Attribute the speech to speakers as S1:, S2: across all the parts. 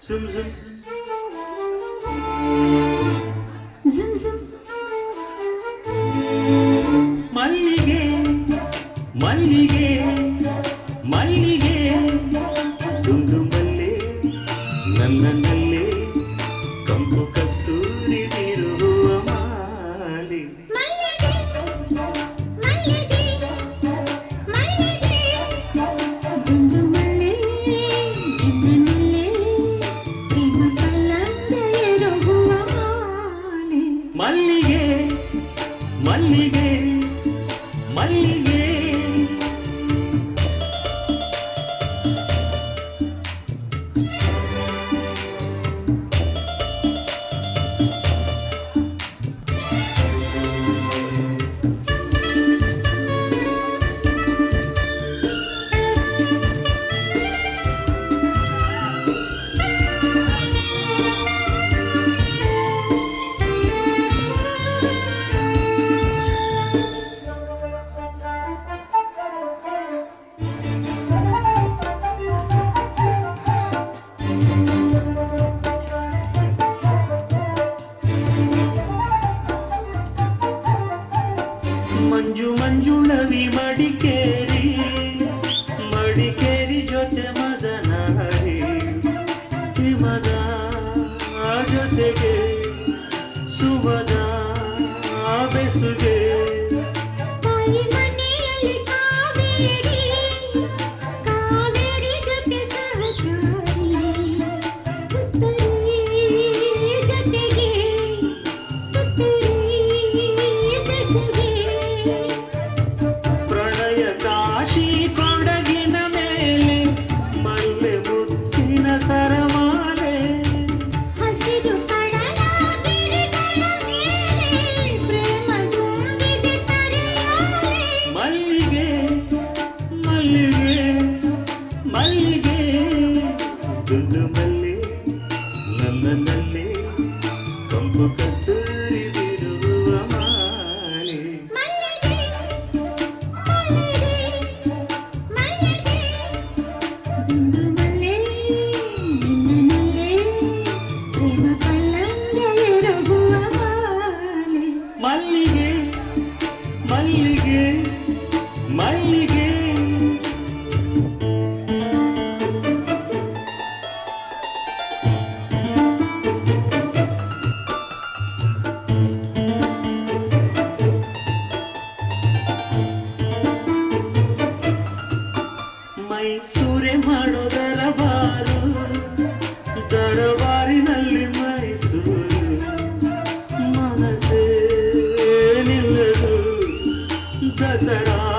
S1: Zım zım.
S2: Zım zım. Mallige Mallige Mallige దుందు మల్లె నన్న నల్లె కంపు
S1: కస్తూరి తిరువ మాలి மல்லிகை ಮಂಜುಳವಿ ಮಡಿಕೇರಿ ಮಡಿಕೇರಿ ಜೊತೆ ಮದನಹರಿ ಹಿಮದ ಜೊತೆಗೆ ಸುವದ ಬೆಸುಗೆ. ಸರಮಾಲೆ.
S2: ಹಸಿರು
S1: ಮಲ್ಲಿಗೆ ಮಲ್ಲಿಗೆ ಮಲ್ಲಿಗೆ. ದುಂಡು ಮಲ್ಲಿ ನನ್ನಲ್ಲೇ ಕಂಪು ಕಸ್ತೂರಿ ಮೈಸೂರೆ ಮಾಡೋ ದರಬಾರು ದರಬಾರಿನಲ್ಲಿ ಮೈಸೂರು ಮನಸ್ಸೇ ನಿಲ್ಲದು ದಸರಾ.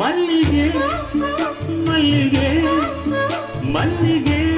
S2: மல்லிகே
S1: மல்லிகே மல்லிகே